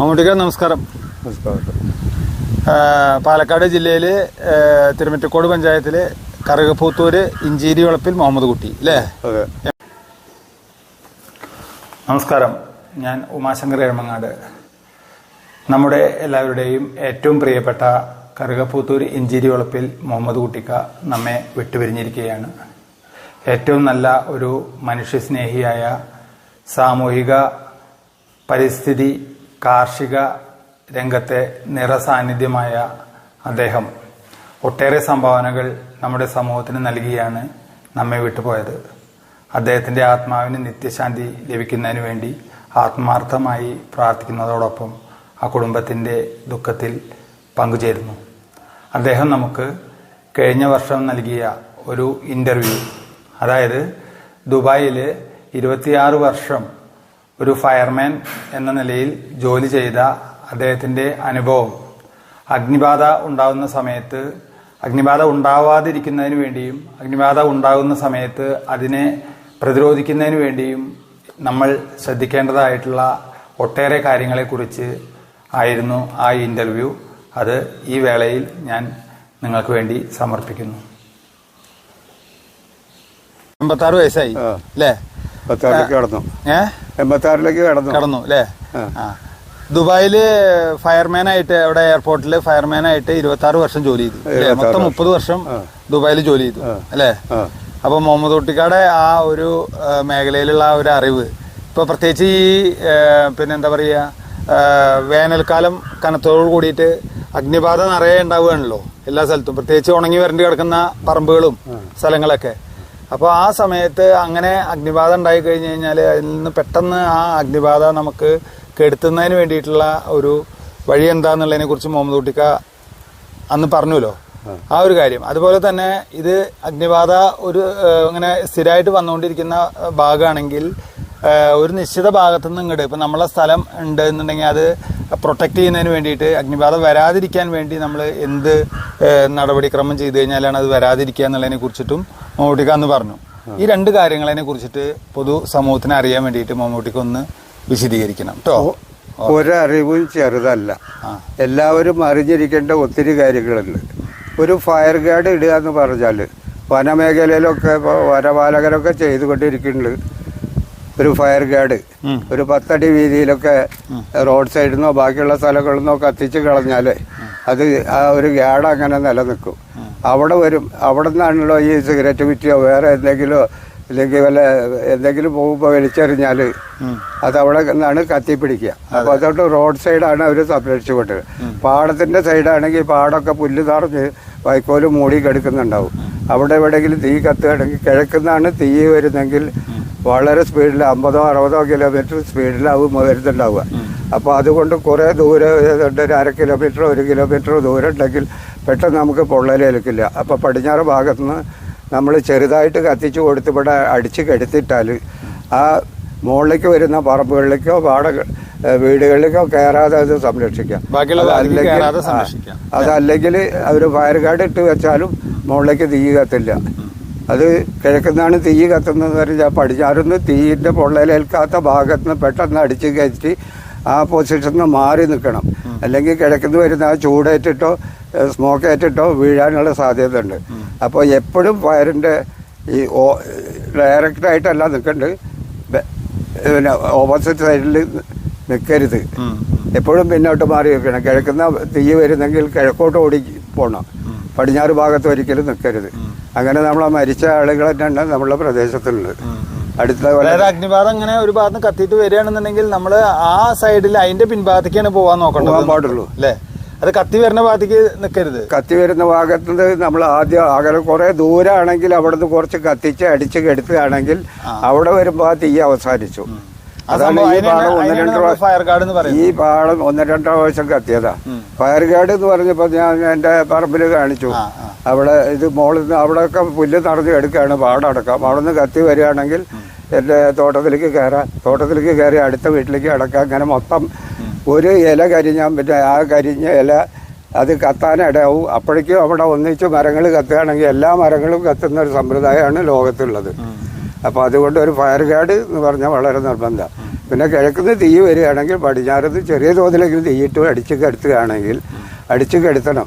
മമ്മൂട്ടിക്ക നമസ്കാരം. നമസ്കാരം. പാലക്കാട് ജില്ലയിൽ തിരുമറ്റക്കോട് പഞ്ചായത്തിലെ കറുകപ്പൂത്തൂര് ഇഞ്ചേരി വളപ്പിൽ മുഹമ്മദ് കുട്ടി അല്ലേ? നമസ്കാരം. ഞാൻ ഉമാശങ്കർ എഴമങ്ങാട് നമ്മുടെ എല്ലാവരുടെയും ഏറ്റവും പ്രിയപ്പെട്ട കറുകപ്പൂത്തൂർ ഇഞ്ചേരി വളപ്പിൽ മുഹമ്മദ് കുട്ടിക്ക നമ്മെ വിട്ടുപിരിഞ്ഞിരിക്കുകയാണ്. ഏറ്റവും നല്ല ഒരു മനുഷ്യസ്നേഹിയായ സാമൂഹിക പരിസ്ഥിതി കാർഷിക രംഗത്തെ നിറസാന്നിധ്യമായ അദ്ദേഹം. ഒട്ടേറെ സംഭാവനകൾ നമ്മുടെ സമൂഹത്തിന് നൽകിയാണ് നമ്മെ വിട്ടുപോയത്. അദ്ദേഹത്തിന്റെ ആത്മാവിന് നിത്യശാന്തി ലഭിക്കുന്നതിന് വേണ്ടി ആത്മാർത്ഥമായി പ്രാർത്ഥിക്കുന്നതോടൊപ്പം ആ കുടുംബത്തിന്റെ ദുഃഖത്തിൽ പങ്കുചേരുന്നു. അദ്ദേഹം നമുക്ക് കഴിഞ്ഞ വർഷം നൽകിയ ഒരു ഇന്റർവ്യൂ അതായത് ദുബായിൽ ഇരുപത്തിയാറ് വർഷം ഒരു ഫയർമാൻ എന്ന നിലയിൽ ജോലി ചെയ്ത അദ്ദേഹത്തിന്റെ അനുഭവം. അഗ്നിബാധ ഉണ്ടാകുന്ന സമയത്ത് അഗ്നിബാധ ഉണ്ടാവാതിരിക്കുന്നതിന് വേണ്ടിയും അഗ്നിബാധ ഉണ്ടാകുന്ന സമയത്ത് അതിനെ പ്രതിരോധിക്കുന്നതിന് വേണ്ടിയും നമ്മൾ ശ്രദ്ധിക്കേണ്ടതായിട്ടുള്ള ഒട്ടേറെ കാര്യങ്ങളെക്കുറിച്ച് ആയിരുന്നു ആ ഇന്റർവ്യൂ. അത് ഈ വേളയിൽ ഞാൻ നിങ്ങൾക്ക് വേണ്ടി സമർപ്പിക്കുന്നു. അമ്പത്താറ് വയസ്സായി. അല്ലേ? എൺപത്താറിലേക്ക് കടന്നു. ഏ? എൺപത്താറിലേക്ക് കടന്നു. കടന്നു അല്ലേ ആ. ദുബായിൽ ഫയർമാൻ ആയിട്ട് അവിടെ എയർപോർട്ടിൽ ഫയർമാൻ ആയിട്ട് ഇരുപത്തി ആറ് വർഷം ജോലി ചെയ്തു. 26 മൊത്തം മുപ്പത് വർഷം. ദുബായിൽ ജോലി ചെയ്തു. അല്ലേ അപ്പൊ മുഹമ്മദ് കുട്ടിക്കാടെ ആ ഒരു മേഖലയിലുള്ള ആ ഒരു അറിവ്. ഇപ്പൊ പ്രത്യേകിച്ച് ഈ പിന്നെന്താ പിന്നെ എന്താ പറയാ ആ, വേനൽക്കാലം കനത്തോട് കൂടിയിട്ട് അഗ്നിബാധ നിറയെ ഉണ്ടാവുകയാണല്ലോ എല്ലാ സ്ഥലത്തും. പ്രത്യേകിച്ച് ഉണങ്ങി വരണ്ടി കിടക്കുന്ന പറമ്പുകളും സ്ഥലങ്ങളൊക്കെ. അപ്പോൾ ആ സമയത്ത് അങ്ങനെ അഗ്നിബാധ ഉണ്ടായി കഴിഞ്ഞ് കഴിഞ്ഞാൽ അതിൽ നിന്ന് പെട്ടെന്ന് ആ അഗ്നിബാധ നമുക്ക് കെടുത്തുന്നതിന് വേണ്ടിയിട്ടുള്ള ഒരു വഴി എന്താന്നുള്ളതിനെ കുറിച്ച് മുഹമ്മദ് കുട്ടിക്ക അന്ന് പറഞ്ഞല്ലോ ആ. ഒരു കാര്യം. അതുപോലെ തന്നെ ഇത് അഗ്നിബാധ ഒരു ഇങ്ങനെ സ്ഥിരമായിട്ട് വന്നുകൊണ്ടിരിക്കുന്ന ഭാഗമാണെങ്കിൽ ഒരു നിശ്ചിത ഭാഗത്തു നിന്ന് ഇങ്ങോട്ട് ഇപ്പം നമ്മളെ സ്ഥലം ഉണ്ട് എന്നുണ്ടെങ്കിൽ അത് പ്രൊട്ടക്ട് ചെയ്യുന്നതിന് വേണ്ടിയിട്ട് അഗ്നിബാധ വരാതിരിക്കാൻ വേണ്ടി നമ്മൾ എന്ത് നടപടിക്രമം ചെയ്തു കഴിഞ്ഞാലാണ് അത് വരാതിരിക്കുക എന്നുള്ളതിനെ കുറിച്ചിട്ടും മമ്മൂട്ടിക്ക അന്ന് പറഞ്ഞു. ഈ രണ്ട് കാര്യങ്ങളതിനെ കുറിച്ചിട്ട് പൊതു സമൂഹത്തിന് അറിയാൻ വേണ്ടിയിട്ട് മമ്മൂട്ടിക്ക് ഒന്ന് വിശദീകരിക്കണം കേട്ടോ ഒരറിവും ചെറുതല്ല. എല്ലാവരും അറിഞ്ഞിരിക്കേണ്ട ഒത്തിരി കാര്യങ്ങളുണ്ട്. ഒരു ഫയർ ഗാർഡ് ഇടുക എന്ന് പറഞ്ഞാൽ വനമേഖലയിലൊക്കെ ഇപ്പോൾ വനപാലകരൊക്കെ ചെയ്തുകൊണ്ടിരിക്കുന്നുണ്ട്. ഒരു ഫയർ ഗാർഡ്. ഒരു പത്തടി വീതിയിലൊക്കെ റോഡ് സൈഡിൽ നിന്നോ ബാക്കിയുള്ള സ്ഥലങ്ങളിൽ നിന്നോ കത്തിച്ച് കളഞ്ഞാൽ അത് ആ ഒരു ഗാർഡ് അങ്ങനെ നിലനിൽക്കും. അവിടെ വരും. അവിടെ നിന്നാണല്ലോ ഈ സിഗരറ്റ് വിറ്റിയോ വേറെ എന്തെങ്കിലും ഇല്ലെങ്കിൽ വല്ല എന്തെങ്കിലും പോകുമ്പോൾ വലിച്ചെറിഞ്ഞാൽ അത് അവിടെ നിന്നാണ് കത്തിപ്പിടിക്കുക അപ്പോൾ അതുകൊണ്ട് റോഡ് സൈഡാണ് അവർ സംരക്ഷിച്ചു കൊണ്ടത്. പാടത്തിന്റെ സൈഡാണെങ്കിൽ പാടമൊക്കെ പുല്ല് നിറഞ്ഞ് വൈക്കോൽ മൂടി കിടക്കുന്നുണ്ടാവും. അവിടെ എവിടെയെങ്കിലും തീ കത്തുകയാണെങ്കിൽ കിഴക്കുന്നാണ് തീ വരുന്നെങ്കിൽ വളരെ സ്പീഡിൽ അമ്പതോ അറുപതോ കിലോമീറ്റർ സ്പീഡിലാവും വരുന്നുണ്ടാവുക. അപ്പോൾ അതുകൊണ്ട് കുറേ ദൂരം ഏതാണ്ട് ഒരു അര കിലോമീറ്റർ ഒരു കിലോമീറ്റർ ദൂരം ഉണ്ടെങ്കിൽ പെട്ടെന്ന് നമുക്ക് പൊള്ളലേൽക്കില്ല അപ്പോൾ പടിഞ്ഞാറ് ഭാഗത്തുനിന്ന് നമ്മൾ ചെറുതായിട്ട് കത്തിച്ച് കൊടുത്ത് ഇവിടെ അടിച്ച് കെടുത്തിട്ടാൽ ആ മുകളിലേക്ക് വരുന്ന പറമ്പുകളിലേക്കോ പാട വീടുകളിലേക്കോ കയറാതെ അത് സംരക്ഷിക്കാം. അല്ലെങ്കിൽ അതല്ലെങ്കിൽ- അവർ ഫയർ ഗാർഡ് ഇട്ട് വെച്ചാലും മുകളിലേക്ക് തീ കത്തില്ല. അത് കിഴക്കുന്നാണ് തീ കത്തുന്നതെന്ന് പറഞ്ഞാൽ പടിഞ്ഞാറുന്ന് തീയിന്റെ പൊള്ളലേൽക്കാത്ത ഭാഗത്ത് നിന്ന് പെട്ടെന്ന് അടിച്ച് കയറ്റി ആ പൊസിഷനിൽ നിന്ന് മാറി നിൽക്കണം. അല്ലെങ്കിൽ കിഴക്കുന്ന് വരുന്ന ആ ചൂടേറ്റിട്ടോ സ്മോക്ക് ഏറ്റിട്ടോ വീഴാനുള്ള സാധ്യത ഉണ്ട് അപ്പോൾ എപ്പോഴും ഫയറിന്റെ ഈ ഡയറക്റ്റ് ആയിട്ടല്ല നിൽക്കേണ്ടത് പിന്നെ ഓപ്പോസിറ്റ് സൈഡിൽ നിൽക്കരുത് എപ്പോഴും പിന്നോട്ട് മാറി വെക്കണം കിഴക്കുന്ന തീ വരുന്നെങ്കിൽ കിഴക്കോട്ട് ഓടി പോകണം പടിഞ്ഞാറ് ഭാഗത്ത് ഒരിക്കലും നിൽക്കരുത് അങ്ങനെ നമ്മൾ മരിച്ച ആളുകൾ തന്നെയാണ് നമ്മളെ പ്രദേശത്തുള്ളത്. അടുത്ത അഗ്നിബാധ അങ്ങനെ ഒരു ഭാഗത്ത് കത്തിയിട്ട് വരികയാണെന്നുണ്ടെങ്കിൽ നമ്മൾ ആ സൈഡിൽ അതിന്റെ പിൻഭാഗത്തേക്കാണ് പോകാൻ നോക്കണം പാടുള്ളൂ. അല്ലേ? അത് കത്തി വരുന്ന ഭാഗത്തേക്ക് നിൽക്കരുത് കത്തി വരുന്ന ഭാഗത്ത് നമ്മൾ ആദ്യം അകലെ കുറെ ദൂരാണെങ്കിൽ അവിടുന്ന് കുറച്ച് കത്തിച്ച് അടിച്ച് കെടുത്തുകയാണെങ്കിൽ അവിടെ വരുമ്പോൾ ആ തീ അവസാനിച്ചു. അതാണ് ഈ പാളം പാടം ഒന്ന് രണ്ട് പ്രാവശ്യം ഈ പാളം പാടം ഒന്ന് രണ്ട് പ്രാവശ്യം കത്തിയതാ. ഫയർ ഗാർഡ് എന്ന് പറഞ്ഞപ്പോ ഞാൻ എന്റെ പറമ്പിൽ കാണിച്ചു. അവിടെ ഇത് മോളിൽ നിന്ന് അവിടെയൊക്കെ പുല്ല് നടന്ന് എടുക്കുകയാണ് പാടടക്കം. അവിടെ നിന്ന് കത്തി വരികയാണെങ്കിൽ എന്റെ തോട്ടത്തിലേക്ക് കയറാം തോട്ടത്തിലേക്ക് കയറി അടുത്ത വീട്ടിലേക്ക് അടക്കാം അങ്ങനെ മൊത്തം ഒരു ഇല കരിഞ്ഞാൽ പിന്നെ ആ കരിഞ്ഞ ഇല അത് കത്താനിടയാവും അപ്പോഴേക്കും അവിടെ ഒന്നിച്ച് മരങ്ങൾ കത്തുകയാണെങ്കിൽ എല്ലാ മരങ്ങളും കത്തുന്ന ഒരു സമ്പ്രദായമാണ് ലോകത്തുള്ളത്. അപ്പോൾ അതുകൊണ്ട് ഒരു ഫയർ ഗാർഡ് എന്ന് പറഞ്ഞാൽ വളരെ നിർബന്ധമാണ് പിന്നെ കിഴക്കുന്ന തീ വരികയാണെങ്കിൽ പടിഞ്ഞാറത്ത് ചെറിയ തോതിലെങ്കിലും തീയിട്ട് അടിച്ച് കെടുത്തുകയാണെങ്കിൽ അടിച്ച് കെടുത്തണം.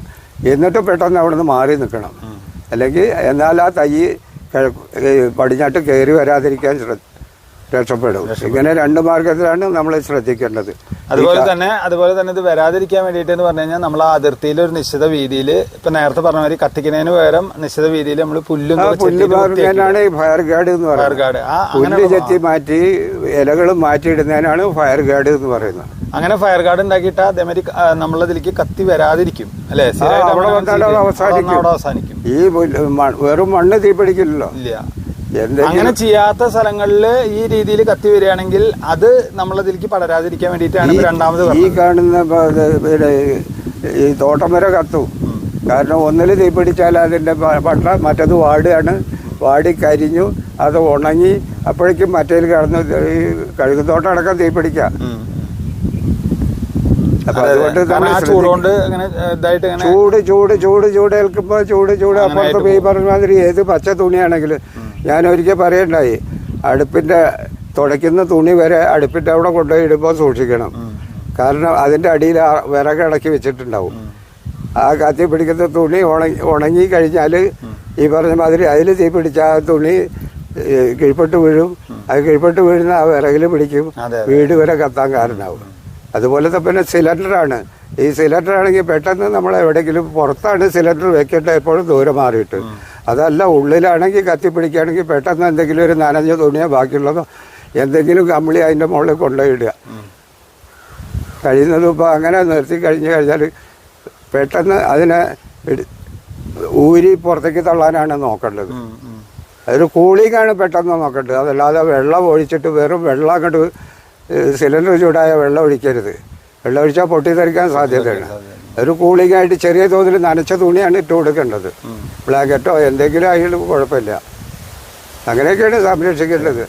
എന്നിട്ട് പെട്ടെന്ന് അവിടെ നിന്ന് മാറി നിൽക്കണം. അല്ലെങ്കിൽ എന്നാൽ ആ തൈ കിഴക്ക് പടിഞ്ഞാട്ട് കയറി വരാതിരിക്കാൻ ശ്രദ്ധ രക്ഷപ്പെടും. ഇങ്ങനെ രണ്ട് മാർഗത്തിലാണ് നമ്മൾ ശ്രദ്ധിക്കേണ്ടത്. അതുപോലെ തന്നെ അതുപോലെ തന്നെ ഇത് വരാതിരിക്കാൻ വേണ്ടിയിട്ട് എന്ന് പറഞ്ഞു കഴിഞ്ഞാൽ നമ്മൾ ആ അതിർത്തിയിൽ ഒരു നിശ്ചിത വീതിയിൽ ഇപ്പൊ നേരത്തെ പറഞ്ഞ മാതിരി കത്തിക്കുന്നതിന് പകരം നിശ്ചിത വീതിയിൽ നമ്മൾ പുല്ലും പുല്ല് മാറുന്നതിനാണ് ഫയർ ഗാർഡ് എന്ന് പറയുന്നത്. പുല്ല് ചെത്തി മാറ്റി ഇലകൾ മാറ്റിയിടുന്നതിനാണ് ഫയർ ഗാർഡ് എന്ന് പറയുന്നത്. അങ്ങനെ ഫയർ ഗാർഡ് ഉണ്ടാക്കിയിട്ട് അതേമാതിരി നമ്മളതിലേക്ക് കത്തി വരാതിരിക്കും. അല്ലെ? അവിടെ അവസാനിക്കും. ഈ വെറും മണ്ണ് തീപിടിക്കില്ലല്ലോ. ഇല്ല. അങ്ങനെ ചെയ്യാത്ത സ്ഥലങ്ങളിൽ ഈ രീതിയിൽ കത്തി വരികയാണെങ്കിൽ അത് നമ്മളതിലേക്ക് പടരാതിരിക്കാൻ വേണ്ടിയിട്ടാണ് രണ്ടാമത് ഈ കാണുന്ന ഈ തോട്ടം വരെ കത്തും. കാരണം ഒന്നിൽ തീപിടിച്ചാൽ അതിന്റെ അതിന്റെ പട്ട മറ്റത് വാടുകയാണ്. വാടി കരിഞ്ഞു അത് ഉണങ്ങി അപ്പോഴേക്കും മറ്റേൽ കിടന്ന് ഈ കഴുകുത്തോട്ടം അടക്കം തീപിടിക്കാം പിടിക്കാം. ചൂട് ചൂട് ചൂട് ചൂട് ഏൽക്കുമ്പോൾ ചൂട് ചൂട് അപ്പുറത്ത് ഈ പറഞ്ഞ മാതിരി ഏത് പച്ച തുണിയാണെങ്കിലും ഞാൻ ഒരിക്കൽ പറയണ്ടായി അടുപ്പിന്റെ തുടയ്ക്കുന്ന തുണി വരെ അടുപ്പിന്റെ അവിടെ കൊണ്ടുപോയി ഇടുമ്പോൾ സൂക്ഷിക്കണം. കാരണം അതിന്റെ അടിയിൽ വിറകടക്കി വെച്ചിട്ടുണ്ടാവും. ആ കത്തി പിടിക്കുന്ന തുണി ഉണങ്ങി ഉണങ്ങി കഴിഞ്ഞാൽ ഈ പറഞ്ഞ മാതിരി അതിൽ തീ പിടിച്ച ആ തുണി കിഴിപ്പെട്ട് വീഴും. അത് കീഴ്പ്പെട്ട് വീഴുന്ന ആ വിറകിൽ പിടിക്കും. വീട് വരെ കത്താൻ കാരണമാവും അതുപോലെ തന്നെ പിന്നെ സിലിണ്ടറാണ്. ഈ സിലിണ്ടർ ആണെങ്കിൽ പെട്ടെന്ന് നമ്മൾ എവിടെയെങ്കിലും പുറത്താണ് സിലിണ്ടർ വെക്കേണ്ടത് എപ്പോഴും ദൂരം മാറിയിട്ട്. അതല്ല ഉള്ളിലാണെങ്കിൽ കത്തിപ്പിടിക്കുകയാണെങ്കിൽ പെട്ടെന്ന് എന്തെങ്കിലും ഒരു നനഞ്ഞ തുണിയോ ബാക്കിയുള്ളതോ എന്തെങ്കിലും കമ്പിളി അതിന്റെ മുകളിൽ കൊണ്ടുപോയിടുക. കഴിയുന്നതും ഇപ്പോൾ അങ്ങനെ നിർത്തി കഴിഞ്ഞ് കഴിഞ്ഞാൽ പെട്ടെന്ന് അതിനെ ഊരി പുറത്തേക്ക് തള്ളാനാണ് നോക്കേണ്ടത്. അതൊരു കൂളിംഗ് ആണ് പെട്ടെന്ന് നോക്കേണ്ടത്. അതല്ലാതെ വെള്ളം ഒഴിച്ചിട്ട് വെറും വെള്ളം അങ്ങോട്ട് സിലിണ്ടർ ചൂടായ വെള്ളം ഒഴിക്കരുത്. വെള്ളം ഒഴിച്ചാൽ പൊട്ടിത്തെറിക്കാൻ സാധ്യതയാണ് ഒരു കൂളിംഗ് ആയിട്ട് ചെറിയ തോതിൽ നനച്ച തുണിയാണ് ഇട്ട് കൊടുക്കേണ്ടത്. ബ്ലാങ്കറ്റോ എന്തെങ്കിലും ആയാലും കുഴപ്പമില്ല. അങ്ങനെയൊക്കെയാണ് സംരക്ഷിക്കേണ്ടത്.